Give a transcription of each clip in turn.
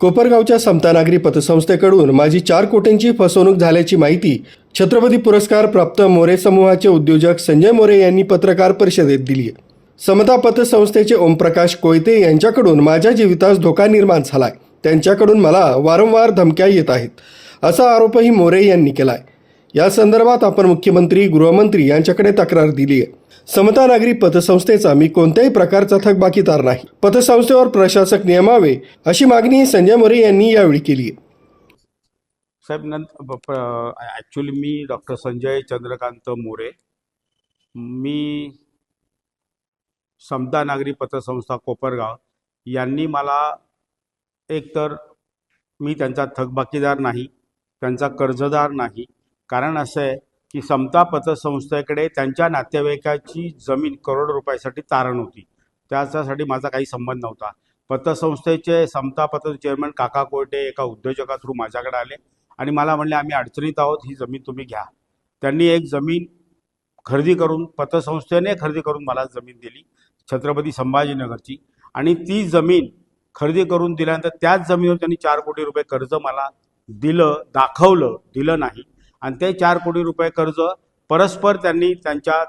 कोपरगावच्या समतानागरी पतसंस्थेकडून माझी चार कोटींची फसवणूक झाल्याची माहिती छत्रपती पुरस्कार प्राप्त मोरे समूहाचे उद्योजक संजय मोरे यांनी पत्रकार परिषदेत दिली आहे. समता पतसंस्थेचे ओमप्रकाश कोयते यांच्याकडून माझ्या जीवितास धोका निर्माण झालाय. त्यांच्याकडून मला वारंवार धमक्या येत आहेत. असा आरोपही मोरे यांनी केलाय. या संदर्भात आपण मुख्यमंत्री गृहमंत्री यांच्याकडे तक्रार दिली आहे. समता नागरी पतसंस्थेचा मी कोणत्याही प्रकारचा थकबाकीदार नाही. पतसंस्थेवर प्रशासक नियमावे अशी मागणी संजय मोरे यांनी यावेळी केली आहे. साहेब नंतर ॲक्च्युली मी डॉक्टर संजय चंद्रकांत मोरे. मी समता नागरी पतसंस्था कोपरगाव यांनी मला एकतर मी त्यांचा थकबाकीदार नाही त्यांचा कर्जदार नाही. कारण असं आहे की समता पतसंस्थेकडे त्यांच्या नातेवाईकाची जमीन करोड रुपयासाठी तारण होती. त्याच्यासाठी माझा काही संबंध नव्हता. पतसंस्थेचे समता पत चेअरमन काका कोयटे एका उद्योजका थ्रू माझ्याकडे आले आणि मला म्हणले आम्ही अडचणीत आहोत ही जमीन तुम्ही घ्या. त्यांनी एक जमीन खरेदी करून पतसंस्थेने खरेदी करून मला जमीन दिली छत्रपती संभाजीनगरची. आणि ती जमीन खरेदी करून दिल्यानंतर त्याच जमिनीवर त्यांनी चार कोटी रुपये कर्ज मला दिलं दाखवलं दिलं नाही. आणि ते चार कोटी रुपये कर्ज परस्पर त्यांनी त्यांच्या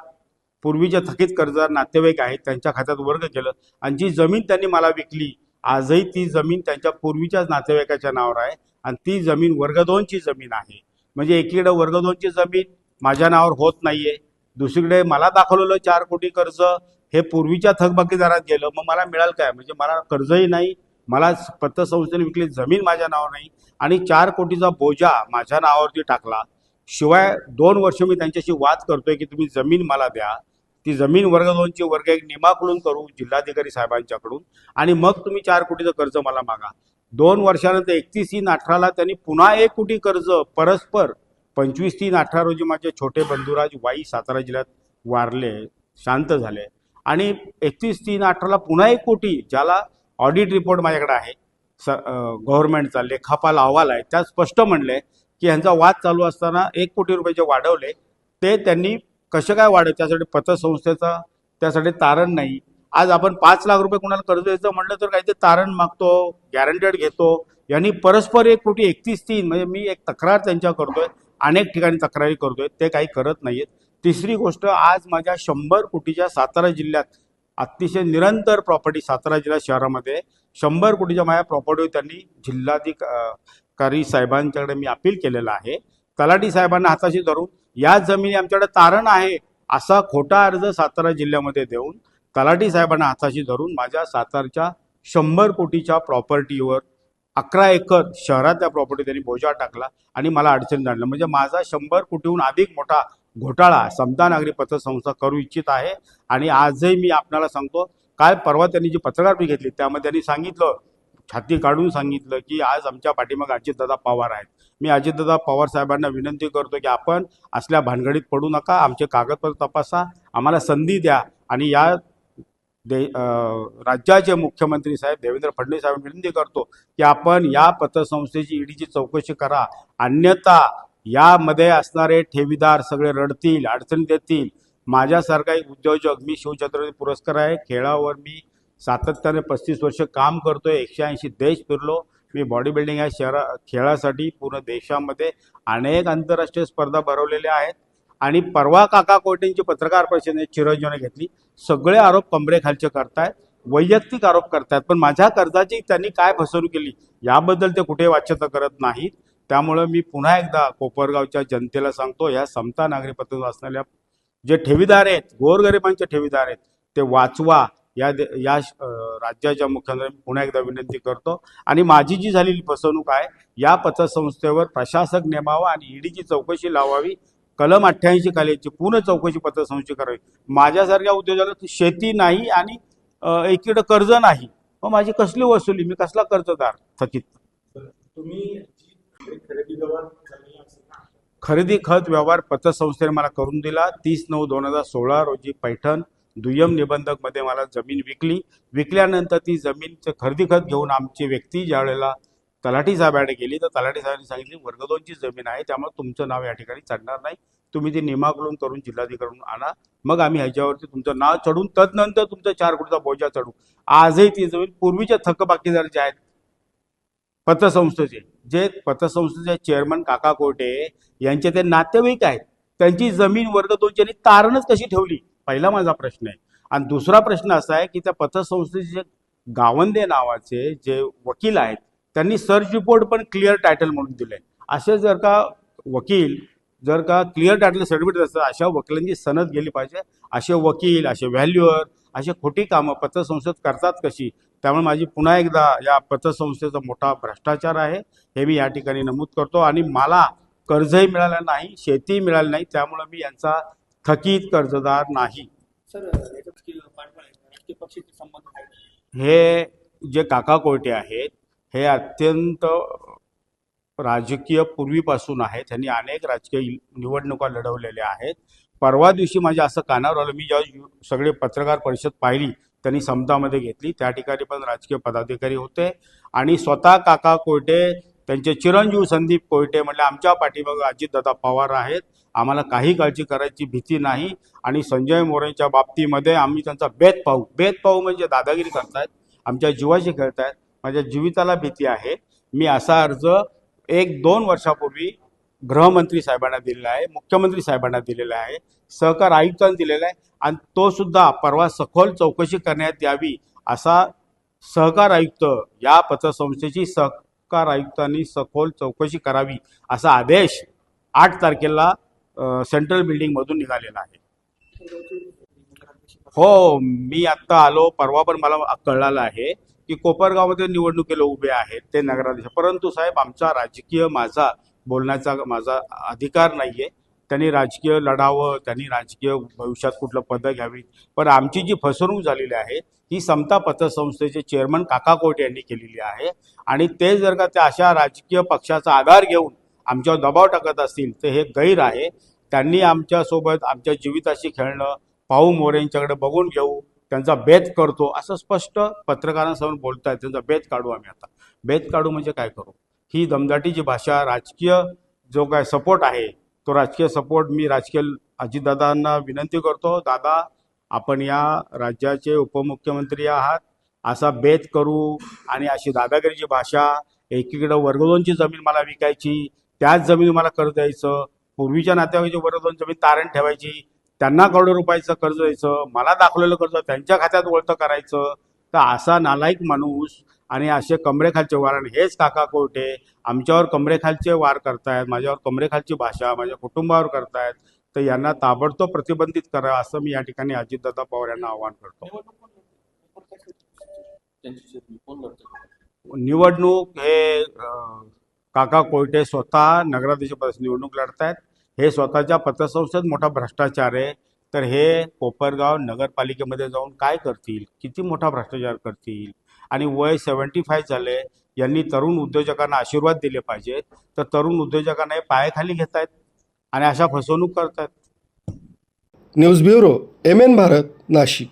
पूर्वीच्या थकीत कर्जदार नातेवाईक आहेत त्यांच्या खात्यात वर्ग केलं. आणि जी जमीन त्यांनी मला विकली आजही ती जमीन त्यांच्या पूर्वीच्याच नातेवाईकाच्या नावावर आहे. आणि ती जमीन वर्ग दोनची जमीन आहे. म्हणजे एकीकडे वर्ग दोनची जमीन माझ्या नावावर होत नाही आहे दुसरीकडे मला दाखवलेलं चार कोटी कर्ज हे पूर्वीच्या थकबाकीदारात गेलं. मग मला मिळालं काय? म्हणजे मला कर्जही नाही मला पतसंस्थेने विकली जमीन माझ्या नावावर नाही. आणि चार कोटीचा बोजा माझ्या नावावरती टाकला. शिवाय दोन वर्ष मी त्यांच्याशी वाद करतोय की तुम्ही जमीन मला द्या. ती जमीन वर्ग दोनची वर्ग एक निमाकडून करू जिल्हाधिकारी साहेबांच्याकडून. आणि मग तुम्ही चार कोटीचं कर्ज मला मागा. दोन वर्षानंतर एकतीस तीन अठराला त्यांनी पुन्हा एक कोटी कर्ज परस्पर. पंचवीस तीन अठरा रोजी माझे छोटे बंधुराज वाई सातारा जिल्ह्यात वारले शांत झाले. आणि एकतीस तीन अठराला पुन्हा एक कोटी ज्याला ऑडिट रिपोर्ट माझ्याकडे आहे. स गव्हर्नमेंटचा लेखापाल अहवाल आहे. त्यात स्पष्ट म्हणले की ह्यांचा वाद चालू असताना एक कोटी रुपये जे वाढवले ते त्यांनी कसे काय वाढव त्यासाठी पतसंस्थेचा त्यासाठी तारण नाही. आज आपण पाच लाख रुपये कोणाला कर्ज द्यायचं म्हटलं तर काही ते तारण मागतो गॅरंटेड घेतो. यांनी परस्पर एक कोटी एकतीस तीन म्हणजे मी एक तक्रार त्यांच्या करतोय अनेक ठिकाणी तक्रारी करतोय ते काही करत नाहीयेत. तिसरी गोष्ट आज माझ्या शंभर कोटीच्या सातारा जिल्ह्यात अतिशय निरंतर प्रॉपर्टी सातारा जिल्हा शहरामध्ये शंभर कोटीच्या माझ्या प्रॉपर्टीवर त्यांनी जिल्हाधिक जिल्हाधिकारी साहेबांच्याकडे मी अपील केलेलं आहे. तलाठी साहेबांना हाताशी धरून या जमिनी आमच्याकडे तारण आहे असा खोटा अर्ज सातारा जिल्ह्यामध्ये देऊन तलाठी साहेबांना हाताशी धरून माझ्या सातारच्या शंभर कोटीच्या प्रॉपर्टीवर अकरा एकर शहरात त्या प्रॉपर्टी त्यांनी बोजा टाकला आणि मला अडचणीत आणलं. म्हणजे माझा शंभर कोटीहून अधिक मोठा घोटाळा समता नागरी पतसंस्था करू इच्छित आहे. आणि आजही मी आपणाला सांगतो काल परवा त्यांनी जी पत्रकार घेतली त्यामध्ये त्यांनी सांगितलं छाती काढून सांगितलं की आज आमच्या पाठीमागे अजितदादा पवार आहेत. मी अजितदादा पवार साहेबांना विनंती करतो की आपण असल्या भानगडीत पडू नका आमचे कागदपत्र तपासा आम्हाला संधी द्या आणि या दे राज्याचे मुख्यमंत्री साहेब देवेंद्र फडणवीस साहेब विनंती करतो की आपण या पतसंस्थेची ईडीची चौकशी करा. अन्यथा यामध्ये असणारे ठेवीदार सगळे रडतील अडचणीत येतील. माझ्यासारखा एक उद्योजक मी शिवछत्रपती पुरस्कार आहे खेळावर मी सातत्याने पस्तीस वर्ष काम करतोय एकशे ऐंशी देश फिरलो. मी बॉडी बिल्डिंग या शहरा खेळासाठी पूर्ण देशामध्ये अनेक आंतरराष्ट्रीय स्पर्धा भरवलेल्या आहेत. आणि परवा काका कोटेंची पत्रकार परिषदेने चिरंजीवने घेतली. सगळे आरोप कमरेखालचे करतायत वैयक्तिक आरोप करतायत. पण माझ्या कर्जाची त्यांनी काय फसवणूक केली याबद्दल ते कुठे वाच्यता करत नाहीत. त्यामुळं मी पुन्हा एकदा कोपरगावच्या जनतेला सांगतो या समता नागरी पत्र असलेल्या जे ठेवीदार आहेत गोरगरिबांचे ठेवीदार आहेत ते वाचवा. या दे या राज्याच्या मुख्यमंत्र्यांनी पुन्हा एकदा विनंती करतो. आणि माझी जी झालेली फसवणूक आहे या पतसंस्थेवर प्रशासक नेमावा आणि ईडीची चौकशी लावावी कलम अठ्ठ्याऐंशी खालीची पूर्ण चौकशी पतसंस्थेची करावी. माझ्यासारख्या उद्योगाला शेती नाही आणि एकीकडे कर्ज नाही. मग माझी कसली वसुली? मी कसला कर्जदार? थकीत. खरेदी खत व्यवहार पतसंस्थेने मला करून दिला. तीस नऊ दोन हजार सोळा रोजी पैठण दुय्यम निबंधकमध्ये मला जमीन विकली. विकल्यानंतर ती जमीनचं खरेदी खत घेऊन आमची व्यक्ती ज्या वेळेला तलाठी साहेबांकडे गेली तर तलाठी साहेबांनी सांगितली वर्ग दोनची जमीन आहे त्यामुळे तुमचं नाव या ठिकाणी चढणार नाही. तुम्ही ती नियमाकडून करून जिल्हाधिकाकडून आणा. मग आम्ही ह्याच्यावरती तुमचं नाव चढून तदनंतर तुमचा चार कोटीचा बोजा चढू. आजही ती जमीन पूर्वीच्या थकबाकीदार जे आहेत पतसंस्थेचे जे पतसंस्थेचे चेअरमन काका कोटे यांचे ते नातेवाईक आहेत. त्यांची जमीन वर्ग दोनच्यानी तारणच कशी ठेवली? पहिला माझा प्रश्न आहे. आणि दुसरा प्रश्न असा आहे की त्या पतसंस्थेचे जे गावंदे नावाचे जे वकील आहेत त्यांनी सर्च रिपोर्ट पण क्लिअर टायटल म्हणून दिले असे जर का वकील जर का क्लिअर टायटल सर्टिफिकेट असतं अशा वकिलांची सनद गेली पाहिजे. असे वकील असे व्हॅल्युअर असे खोटी कामं पतसंस्थेत करतात कशी? त्यामुळे माझी पुन्हा एकदा या पतसंस्थेचा मोठा भ्रष्टाचार आहे. हे मी या ठिकाणी नमूद करतो. आणि मला कर्जही मिळालं नाही शेतीही मिळाली नाही त्यामुळे मी यांचा थकीत कर्जदार नाही. हे जे काका कोयटे आहेत हे अत्यंत राजकीय पूर्वीपासून आहेत. त्यांनी अनेक राजकीय निवडणुका लढवलेल्या आहेत. परवा दिवशी माझ्या असं कानावर आलं मी जेव्हा सगळे पत्रकार परिषद पाहिली त्यांनी समतामध्ये घेतली. त्या ठिकाणी पण राजकीय पदाधिकारी होते. आणि स्वतः काका कोयटे त्यांचे चिरंजीव संदीप कोयटे म्हटले आमच्या पाठीमागं अजितदादा पवार आहेत. आम्हाला काही काळजी करायची भीती नाही आणि संजय मोरेंच्या बाबतीमध्ये आम्ही त्यांचा बेत पाहू. बेत पाहू म्हणजे दादागिरी करतायत आमच्या जीवाशी खेळतायत माझ्या जीविताला भीती आहे. मी असा अर्ज एक दोन वर्षापूर्वी गृहमंत्री साहेबांना दिलेला आहे मुख्यमंत्री साहेबांना दिलेला आहे सहकार आयुक्तांना दिलेला आहे आणि तो सुद्धा परवा सखोल चौकशी करण्यात यावी असा सहकार आयुक्त या पतसंस्थेची उपकार आयुक्तांनी सखोल चौकशी करावी असा आदेश आठ तारखेला सेंट्रल बिल्डिंगमधून निघालेला आहे. हो मी आत्ता आलो परवा पण मला कळलेलं आहे की कोपरगावमध्ये निवडणुकीला उभे आहेत ते नगराध्यक्ष. परंतु साहेब आमचा राजकीय माझा बोलण्याचा माझा अधिकार नाही आहे त्यांनी राजकीय लढावं त्यांनी राजकीय भविष्यात कुठलं पदं घ्यावी पण आमची जी फसवणूक झालेली आहे ही समता पतसंस्थेचे चेअरमन काका कोट यांनी केलेली आहे. आणि ते जर का त्या अशा राजकीय पक्षाचा आधार घेऊन आमच्यावर दबाव टाकत असतील तर हे गैर आहे. त्यांनी आमच्यासोबत आमच्या जीविताशी खेळणं पाहू मोरेंच्याकडे बघून घेऊ त्यांचा बेत करतो असं स्पष्ट पत्रकारांसमोर बोलतायत. त्यांचा बेत काढू आम्ही आता. बेत काढू म्हणजे काय करू? ही दमदाटीची भाषा राजकीय जो काय सपोर्ट आहे तो राजकीय सपोर्ट मी राजकीय अजितदादांना विनंती करतो दादा आपण या राज्याचे उपमुख्यमंत्री आहात. असा बेत करू आणि अशी दादागिरीची भाषा एकीकडं वर्ग दोनची जमीन मला विकायची त्याच जमीन मला कर्ज द्यायचं पूर्वीच्या नातेवाईकाची वर्ग दोन जमीन तारण ठेवायची त्यांना करोडो रुपयाचं कर्ज द्यायचं मला दाखवलेलं कर्ज त्यांच्या खात्यात वळतं करायचं तर असा नालायक माणूस आणि असे कमरेखालचे वार आणि हेच काका कोर्टे आमच्यावर कमरेखालचे वार करतायत माझ्यावर कमरेखालची भाषा माझ्या कुटुंबावर करतायत तर यांना ताबडतोब प्रतिबंधित करा असं मी या ठिकाणी अजितदादा पवार यांना आवाहन करतो. निवडणूक हे काका कोयटे स्वतः नगराध्यक्षपदाची निवडणूक लढतायत. हे स्वतःच्या पतसंस्थेत मोठा भ्रष्टाचार आहे. तर हे कोपरगाव नगरपालिकेमध्ये जाऊन काय करतील? किती मोठा भ्रष्टाचार करतील? आणि वय सेवन्टी फाय झाले यांनी तरुण उद्योजकांना आशीर्वाद दिले पाहिजेत तर तरुण उद्योजकांना हे पायाखाली घेत आहेत आणि अशा फसवणूक करतायत news bureau M N Bharat Nashik.